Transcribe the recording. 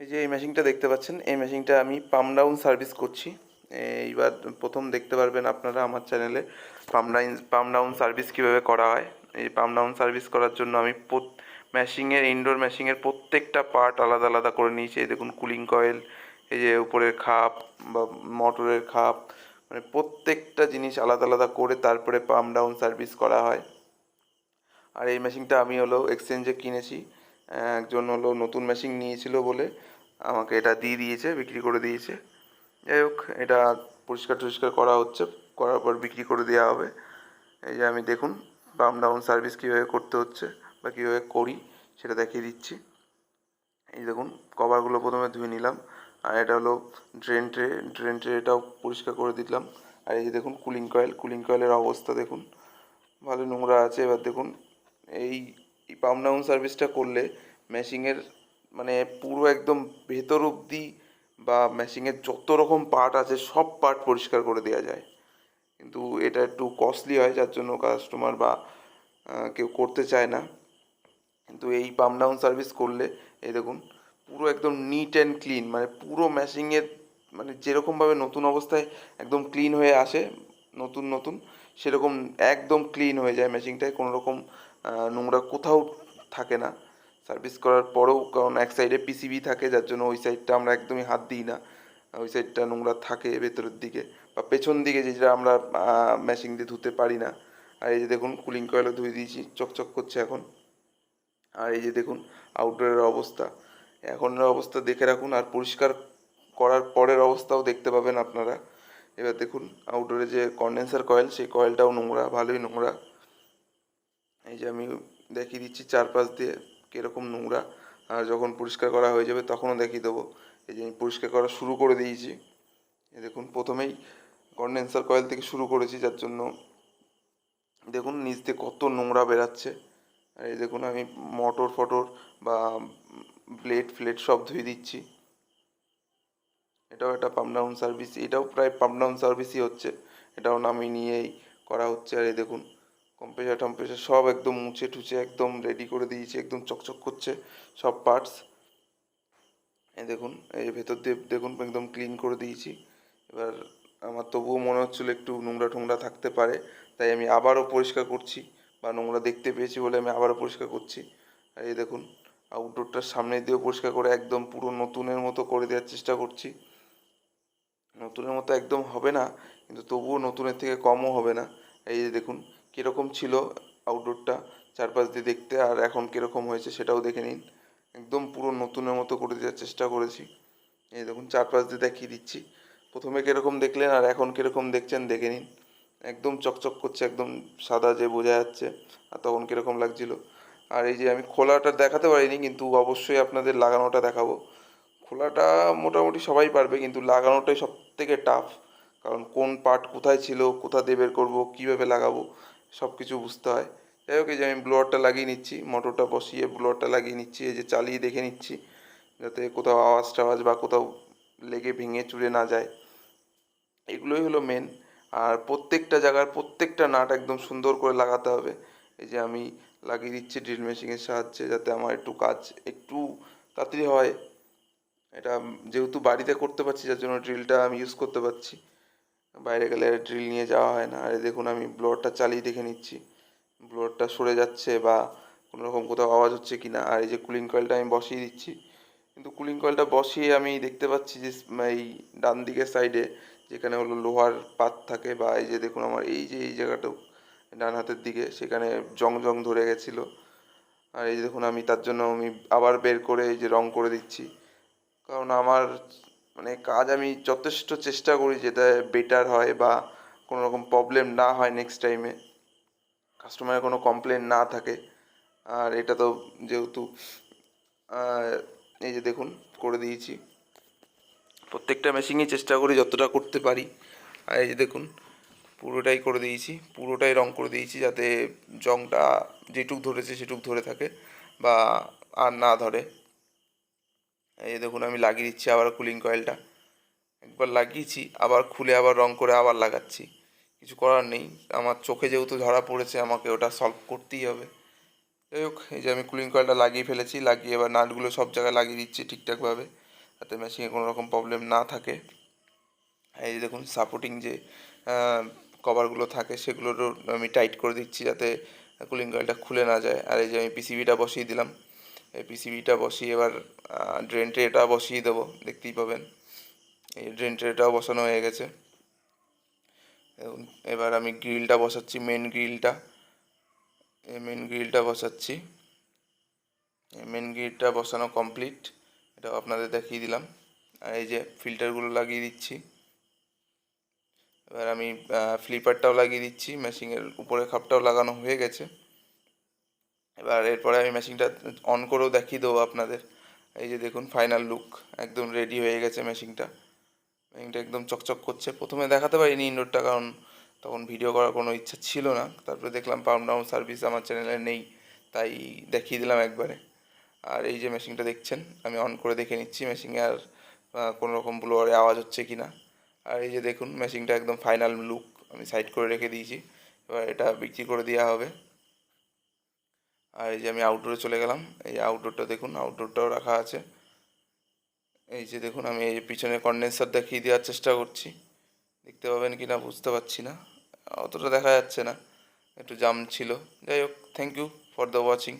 এই যে এই মেশিনটা দেখতে পাচ্ছেন, এই মেশিনটা আমি পাম ডাউন সার্ভিস করছি। এইবার প্রথম দেখতে পারবেন আপনারা আমার চ্যানেলে pump down pump down service কীভাবে করা হয়। এই পাম ডাউন সার্ভিস করার জন্য আমি ম্যাশিংয়ের ইনডোর ম্যাশিংয়ের প্রত্যেকটা পার্ট আলাদা আলাদা করে নিয়েছি। এই দেখুন কুলিং কয়েল এই যে উপরের খাপ বা মোটরের খাপ মানে প্রত্যেকটা জিনিস আলাদা আলাদা করে তারপরে পাম ডাউন সার্ভিস করা হয়। আর এই মেশিনটা আমি হলো এক্সচেঞ্জে কিনেছি। একজন হলো নতুন মেশিন নিয়েছিল বলে আমাকে এটা দিয়ে দিয়েছে, বিক্রি করে দিয়েছে। যাই হোক, এটা পরিষ্কার টরিষ্কার করা হচ্ছে, করার পর বিক্রি করে দেওয়া হবে। এই যে আমি দেখুন পাম ডাউন সার্ভিস কীভাবে করতে হচ্ছে বা কীভাবে করি সেটা দেখিয়ে দিচ্ছি। এই দেখুন কভারগুলো প্রথমে ধুয়ে নিলাম, আর এটা হলো ড্রেন ট্রে ড্রেন ট্রে এটাও পরিষ্কার করে দিলাম। আর এই যে দেখুন কুলিং কয়েল কুলিং কয়েলের অবস্থা দেখুন, ভালো নোংরা আছে। এবার দেখুন, এই পাম্প ডাউন সার্ভিসটা করলে মেশিংয়ের মানে পুরো একদম ভেতর অবধি বা মেশিংয়ের যত রকম পার্ট আছে, সব পার্ট পরিষ্কার করে দেওয়া যায়। কিন্তু এটা একটু কস্টলি হয়, যার জন্য কাস্টমার বা কেউ করতে চায় না। কিন্তু এই পাম্প ডাউন সার্ভিস করলে, এই দেখুন, পুরো একদম নিট অ্যান্ড ক্লিন মানে পুরো ম্যাশিংয়ের মানে যেরকমভাবে নতুন অবস্থায় একদম ক্লিন হয়ে আসে, নতুন নতুন সেরকম একদম ক্লিন হয়ে যায় মেশিনটায় কোনো রকম নোংরা কোথাও থাকে না। সার্ভিস করার পরেও, কারণ এক সাইডে পিসিবি থাকে, যার জন্য ওই সাইডটা আমরা একদমই হাত দিই না। ওই সাইডটা নোংরা থাকে ভেতরের দিকে বা পেছন দিকে যেটা আমরা মেশিন দিয়ে ধুতে পারি না। আর এই যে দেখুন কুলিং কয়েলও ধুয়ে দিয়েছি, চকচক করছে এখন। আর এই যে দেখুন আউটডোরের অবস্থা। এখনের অবস্থা দেখে রাখুন, আর পরিষ্কার করার পরের অবস্থাও দেখতে পাবেন আপনারা। এবার দেখুন আউটডোরে যে কন্ডেন্সার কয়েল সেই কয়েলটাও নোংরা, ভালোই নোংরা। এই যে আমি দেখিয়ে দিচ্ছি চারপাশ দিয়ে কীরকম নোংরা। আর যখন পরিষ্কার করা হয়ে যাবে তখনও দেখিয়ে দেবো। এই যে আমি পরিষ্কার করা শুরু করে দিয়েছি। দেখুন, প্রথমেই কন্ডেন্সার কয়েল থেকে শুরু করেছি, যার জন্য দেখুন, নিচ দিয়ে কত নোংরা বেরাচ্ছে। আর এই দেখুন, আমি মোটর ফটর বা ব্লেড ফ্লেড সব ধুয়ে দিচ্ছি। একটা পাম্প ডাউন সার্ভিস এটাও প্রায় পাম্প ডাউন সার্ভিসই হচ্ছে। এটাও নামিয়ে নিয়েই করা হচ্ছে। আর এই দেখুন কম্প্রেসার টম্প্রেসার সব একদম মুছে টুছে একদম রেডি করে দিয়েছি, একদম চকচক করছে সব পার্টস এই দেখুন, এই ভেতর দিয়ে দেখুন, একদম ক্লিন করে দিয়েছি। এবার আমার তবুও মনে হচ্ছিল একটু নোংরা টোংরা থাকতে পারে, তাই আমি আবারও পরিষ্কার করছি বা নোংরা দেখতে পেয়েছি বলে আমি আবারও পরিষ্কার করছি। আর এই দেখুন আউটডোরটার সামনে দিয়েও পরিষ্কার করে একদম পুরো নতুনের মতো করে দেওয়ার চেষ্টা করছি। নতুনের মতো একদম হবে না, কিন্তু তবুও নতুনের থেকে কমও হবে না। এই যে দেখুন, কীরকম ছিল আউটডোরটা চারপাশ দিয়ে দেখতে আর এখন কীরকম হয়েছে সেটাও দেখে নিন। একদম পুরো নতুনের মতো করে দেওয়ার চেষ্টা করেছি। এই দেখুন, চারপাশ দিয়ে দেখিয়ে দিচ্ছি। প্রথমে কীরকম দেখলেন আর এখন কীরকম দেখছেন দেখে নিন। একদম চকচক করছে, একদম সাদা যে বোঝা যাচ্ছে আর তখন কীরকম লাগছিল। আর এই যে আমি খোলাটা দেখাতে পারিনি, কিন্তু অবশ্যই আপনাদের লাগানোটা দেখাবো। খোলাটা মোটামুটি সবাই পারবে, কিন্তু লাগানোটাই সব থেকে টাফ কারণ কোন পার্ট কোথায় ছিল, কোথা দিয়ে বের করব, কীভাবে লাগাবো সব কিছু বুঝতে হয়। যাই হোক, এই যে আমি ব্লোয়ারটা লাগিয়ে নিচ্ছি মোটরটা বসিয়ে ব্লোয়ারটা লাগিয়ে নিচ্ছি, এই যে চালিয়ে দেখে নিচ্ছি, যাতে কোথাও আওয়াজ টাওয়াজ বা কোথাও লেগে ভেঙে চুরে না যায়। এগুলোই হলো মেন আর প্রত্যেকটা জায়গার প্রত্যেকটা নাট একদম সুন্দর করে লাগাতে হবে। এই যে আমি লাগিয়ে দিচ্ছি ড্রিল মেশিনের সাহায্যে, যাতে আমার একটু কাজ একটু তাড়াতাড়ি হয় এটা যেহেতু বাড়িতে করতে পারছি, যার জন্য ড্রিলটা আমি ইউজ করতে পারছি। বাইরে গেলে ড্রিল নিয়ে যাওয়া হয় না। আর দেখুন, আমি ব্লোয়ারটা চালিয়ে দেখে নিচ্ছি। ব্লোয়ারটা সরে যাচ্ছে বা কোনো রকম কোথাও আওয়াজ হচ্ছে কি না আর এই যে কুলিং কয়েলটা আমি বসিয়ে দিচ্ছি। কিন্তু কুলিং কয়েলটা বসিয়ে আমি দেখতে পাচ্ছি যে এই ডান দিকের সাইডে যেখানে হলো লোহার পাত থাকে বা এই যে দেখুন আমার এই যে, এই জায়গাটাও ডান হাতের দিকে, সেখানে জং জং ধরে গেছিল। আর এই যে দেখুন, আমি তার জন্য আমি আবার বের করে এই যে রং করে দিচ্ছি। কারণ আমার মানে কাজ আমি যথেষ্ট চেষ্টা করি যেটা বেটার হয় বা কোনো রকম প্রবলেম না হয় নেক্সট টাইমে কাস্টমারের কোনো কমপ্লেন না থাকে। আর এটা তো যেহেতু এই যে দেখুন, করে দিয়েছি। প্রত্যেকটা মেশিনই চেষ্টা করি যতটা করতে পারি। আর এই যে দেখুন, পুরোটাই করে দিয়েছি। পুরোটাই রং করে দিয়েছি যাতে জংটা যেটুক ধরেছে সেটুক ধরে থাকে বা আর না ধরে। এই দেখুন, আমি লাগিয়ে দিচ্ছি আবার কুলিং কয়েলটা একবার লাগিয়েছি, আবার খুলে আবার রং করে আবার লাগাচ্ছি। কিছু করার নেই, আমার চোখে যেহেতু ধরা পড়েছে, আমাকে ওটা সলভ করতেই হবে। যাই হোক, এই যে আমি কুলিং কয়েলটা লাগিয়ে ফেলেছি, লাগিয়ে এবার নাটগুলো সব জায়গায় লাগিয়ে দিচ্ছি ঠিকঠাকভাবে, যাতে মেশিনে কোনো রকম প্রবলেম না থাকে। এই যে দেখুন সাপোর্টিং যে কভারগুলো থাকে, সেগুলোরও আমি টাইট করে দিচ্ছি যাতে কুলিং কয়েলটা খুলে না যায়। আর এই যে আমি পিসিবিটা বসিয়ে দিলাম পিসিবিটা বসিয়ে এবার ড্রেন ট্রেটা বসিয়ে দেবো, দেখতেই পাবেন। এই ড্রেন ট্রেটাও বসানো হয়ে গেছে। এবার আমি গ্রিলটা বসাচ্ছি মেন গ্রিলটা এই মেন গ্রিলটা বসাচ্ছি। মেন গ্রিলটা বসানো কমপ্লিট এটাও আপনাদের দেখিয়ে দিলাম। আর এই যে ফিল্টারগুলো লাগিয়ে দিচ্ছি। এবার আমি ফ্লিপারটাও লাগিয়ে দিচ্ছি। মেশিনের উপরে খাপটাও লাগানো হয়ে গেছে। এবার এরপরে আমি মেশিনটা অন করেও দেখিয়ে দেবো আপনাদের। এই যে দেখুন ফাইনাল লুক একদম রেডি হয়ে গেছে মেশিনটা মেশিনটা একদম চকচক করছে। প্রথমে দেখাতে পারিনি ইনডোরটা কারণ তখন ভিডিও করার কোনো ইচ্ছা ছিল না। তারপরে দেখলাম পাম্প ডাউন সার্ভিস আমার চ্যানেলে নেই, তাই দেখিয়ে দিলাম একবারে। আর এই যে মেশিনটা দেখছেন, আমি অন করে দেখে নিচ্ছি মেশিনে আর কোনো রকম ব্লোয়ারে আওয়াজ হচ্ছে কি না। আর এই যে দেখুন মেশিনটা একদম ফাইনাল লুক আমি সাইড করে রেখে দিয়েছি। এবার এটা বিক্রি করে দেওয়া হবে। আর এই যে আমি আউটডোরে চলে গেলাম। এই আউটডোরটা দেখুন আউটডোরটাও রাখা আছে। এই যে দেখুন, আমি এই পিছনে কন্ডেন্সার দেখিয়ে দেওয়ার চেষ্টা করছি। দেখতে পাবেন কি না, বুঝতে পারছি না। অতটা দেখা যাচ্ছে না, একটু জাম ছিল। যাই হোক thank you for the watching